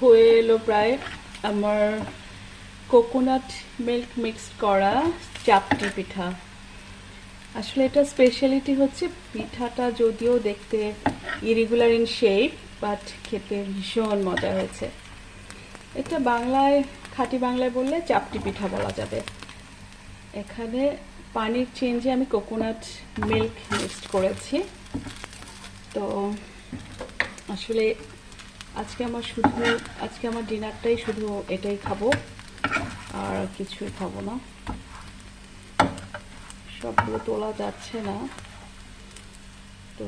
হয়ে এলো প্রায় আমার কোকোনাট মিল্ক মিক্স করা চাপটি পিঠা। আসলে এটা স্পেশালিটি হচ্ছে পিঠাটা যদিও দেখতে ইরেগুলার ইন শেপ বাট খেতে ভীষণ মজা হয়েছে। এটা বাংলায়, খাঁটি বাংলায় বললে চাপটি পিঠা বলা যাবে। এখানে পানির চেঞ্জে আমি কোকোনাট মিল্ক মিক্সড করেছি। তো আসলে আজকে আমার শুধু, আজকে আমার ডিনারটাই শুধু এটাই খাব, আর কিছুই খাব না। সবগুলো তোলা যাচ্ছে না। তো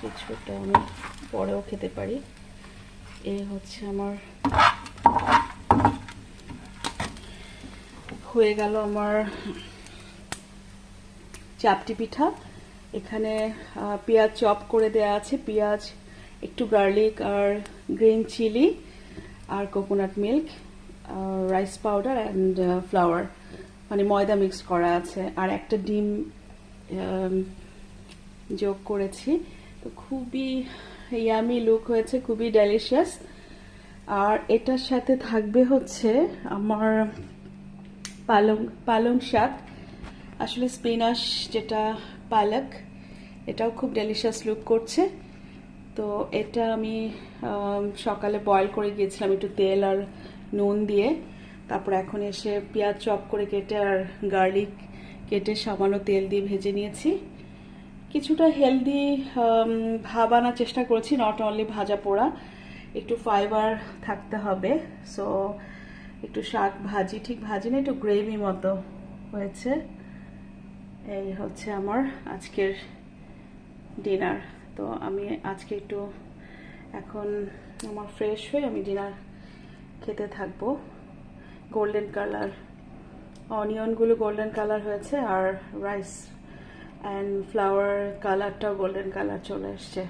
কিছুটা আমি পরেও খেতে পারি। এই হচ্ছে আমার, হয়ে গেল আমার চাপটি পিঠা। এখানে পেঁয়াজ চপ করে দেওয়া আছে। পেঁয়াজ, একটু গার্লিক আর green chilli R coconut milk rice powder and flour. মানে ময়দা মিক্স করা আছে। আর একটা ডিম যোগ করেছি। তো খুবই ইয়ামি লুক হয়েছে, খুবই ডেলিশিয়াস আর এটার সাথে থাকবে হচ্ছে আমার পালং পালং শাক। আসলে স্পিনাশ যেটা পালক, এটাও খুব ডেলিশিয়াস লুক করছে। তো এটা আমি সকালে বয়েল করে গিয়েছিলাম একটু তেল আর নুন দিয়ে। তারপর এখন এসে পেঁয়াজ চপ করে কেটে আর গার্লিক কেটে সামান্য তেল দিয়ে ভেজে নিয়েছি। কিছুটা হেলদি ভাব আনার চেষ্টা করেছি নট অনলি ভাজা পোড়া, একটু ফাইবার থাকতে হবে। সো একটু শাক ভাজি, ঠিক ভাজি না একটু গ্রেভি মতো হয়েছে। এই হচ্ছে আমার আজকের ডিনার। তো আমি আজকে একটু এখন আমার ফ্রেশ হয়ে আমি ডিনার খেতে থাকব। গোল্ডেন কালার অনিয়নগুলো গোল্ডেন কালার হয়েছে আর রাইস অ্যান্ড ফ্লাওয়ার কালারটাও গোল্ডেন কালার চলে এসছে।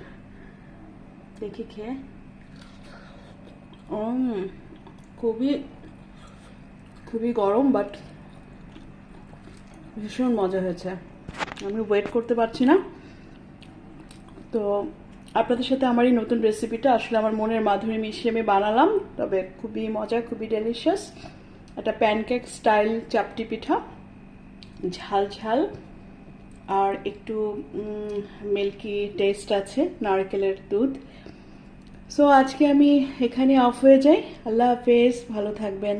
দেখি খেয়ে। খুবই খুবই গরম বাট ভীষণ মজা হয়েছে। আমি ওয়েট করতে পারছি না। তো আপনাদের সাথে আমার এই নতুন রেসিপিটা আসলে আমার মনের মাধুরী মিশিয়ে আমি বানালাম, তবে খুবই মজা, খুবই ডেলিশিয়াস একটা প্যানকেক স্টাইল চাপটি পিঠা, ঝাল ঝাল, আর একটু মিল্কি টেস্ট আছে, নারকেলের দুধ। সো আজকে আমি এখানে অফ হয়ে যাই। আল্লাহ হাফেজ, ভালো থাকবেন।